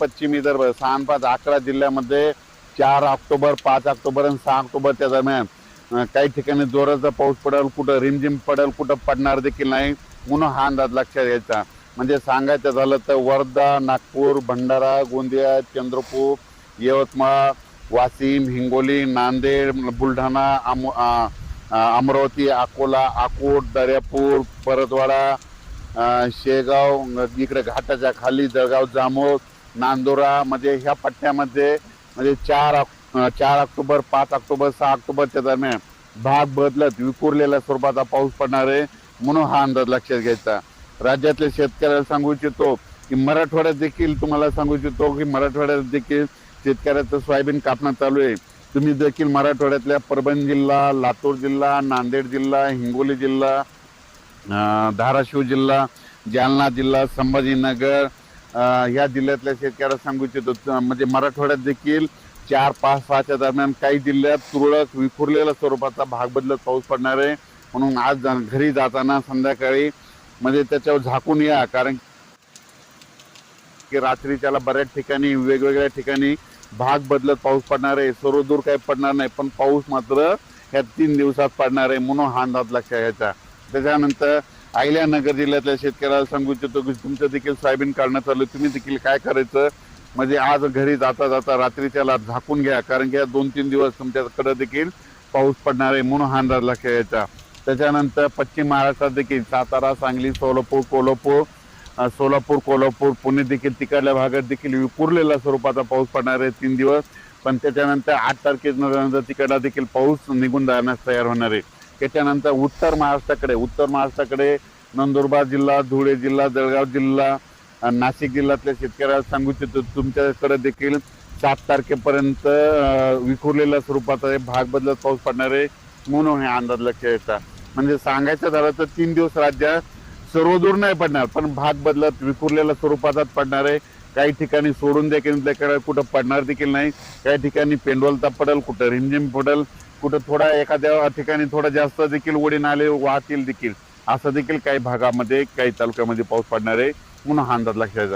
पश्चिम विदर्भ सहा पाच अकरा जिल्ह्यामध्ये चार ऑक्टोबर पाच ऑक्टोबर आणि सहा ऑक्टोबरच्या दरम्यान. काही ठिकाणी जोराचा पाऊस पडेल कुठं रिमझिम पडेल कुठं पडणार देखील नाही म्हणून हा अंदाज लक्षात घ्यायचा. म्हणजे सांगायचं झालं तर वर्धा नागपूर भंडारा गोंदिया चंद्रपूर यवतमाळ वाशिम हिंगोली नांदेड बुलढाणा अम अमरावती अकोला अकोट दर्यापूर परतवाडा शेगाव इकडे घाटाच्या खाली जळगाव जामोद नांदोरामध्ये ह्या पट्ट्यामध्ये म्हणजे चार चार ऑक्टोबर पाच ऑक्टोबर सहा ऑक्टोबरच्या दरम्यान भाग बदलत विखुरलेल्या स्वरूपाचा पाऊस पडणार आहे म्हणून हा अंदाज लक्षात घ्यायचा. राज्यातल्या शेतकऱ्याला सांगू इच्छितो की मराठवाड्यात देखील तुम्हाला सांगू इच्छितो की मराठवाड्यात देखील शेतकऱ्याचं सोयाबीन कापणं चालू आहे. तुम्ही देखील मराठवाड्यातल्या परभणी जिल्हा लातूर जिल्हा नांदेड जिल्हा हिंगोली जिल्हा धाराशिव जिल्हा जालना जिल्हा संभाजीनगर या ह्या जिल्ह्यातल्या शेतकऱ्याला सांगू इच्छितो म्हणजे मराठवाड्यात देखील चार पाच सहाच्या दरम्यान काही जिल्ह्यात तुरळक विखुरलेल्या स्वरूपाचा भाग बदलत पाऊस पडणार आहे. म्हणून आज घरी जाताना संध्याकाळी म्हणजे त्याच्यावर झाकून या कारण की रात्री त्याला बऱ्याच ठिकाणी वेगवेगळ्या ठिकाणी भाग बदलत पाऊस पडणार आहे. सर्व दूर काही पडणार नाही पण पाऊस मात्र ह्या तीन दिवसात पडणार आहे म्हणून हा अंदाज लक्षात घ्यायचा. त्याच्यानंतर अहिल्यानगर जिल्ह्यातल्या शेतकऱ्याला सांगू इच्छितो की तुमचं देखील सोयाबीन काढणं चालू तुम्ही देखील काय करायचं? म्हणजे आज घरी जाता जाता रात्री त्याला झाकून घ्या कारण की दोन तीन दिवस तुमच्याकडे देखील पाऊस पडणार आहे म्हणून हा अंदाज लक्षात घ्यायचा त्याच्यानंतर पश्चिम महाराष्ट्रात देखील सातारा सांगली सोलापूर कोल्हापूर सोलापूर कोल्हापूर पुणे देखील तिकडल्या भागात देखील विखुरलेल्या स्वरूपाचा पाऊस पडणार आहे तीन दिवस. पण त्याच्यानंतर आठ तारखेनंतर तिकडला देखील पाऊस निघून जाण्यास तयार होणार आहे. त्याच्यानंतर उत्तर महाराष्ट्राकडे उत्तर महाराष्ट्राकडे नंदुरबार जिल्हा धुळे जिल्हा जळगाव जिल्हा नाशिक जिल्ह्यातल्या शेतकऱ्याला सांगू इच्छितो तुमच्याकडे देखील सात तारखेपर्यंत विखुरलेल्या स्वरूपाचा भाग बदलत पाऊस पडणार आहे म्हणून हे अंदाज लक्षात येतात म्हणजे सांगायचं झालं तर तीन दिवस राज्यात सर्वदूर नाही पडणार पण भाग बदलत विखुरलेल्या स्वरूपाचाच पडणार आहे. काही ठिकाणी सोडून देखील कुठं पडणार देखील नाही. काही ठिकाणी पेंडोलता पडेल कुठं रिमझिम पडेल कुठं थोडा एखाद्या ठिकाणी थोडा जास्त देखील ओढे नाले वाहतील देखील. असं देखील काही भागामध्ये काही तालुक्यामध्ये पाऊस पडणार आहे. म्हणून हा अंदाज लक्षात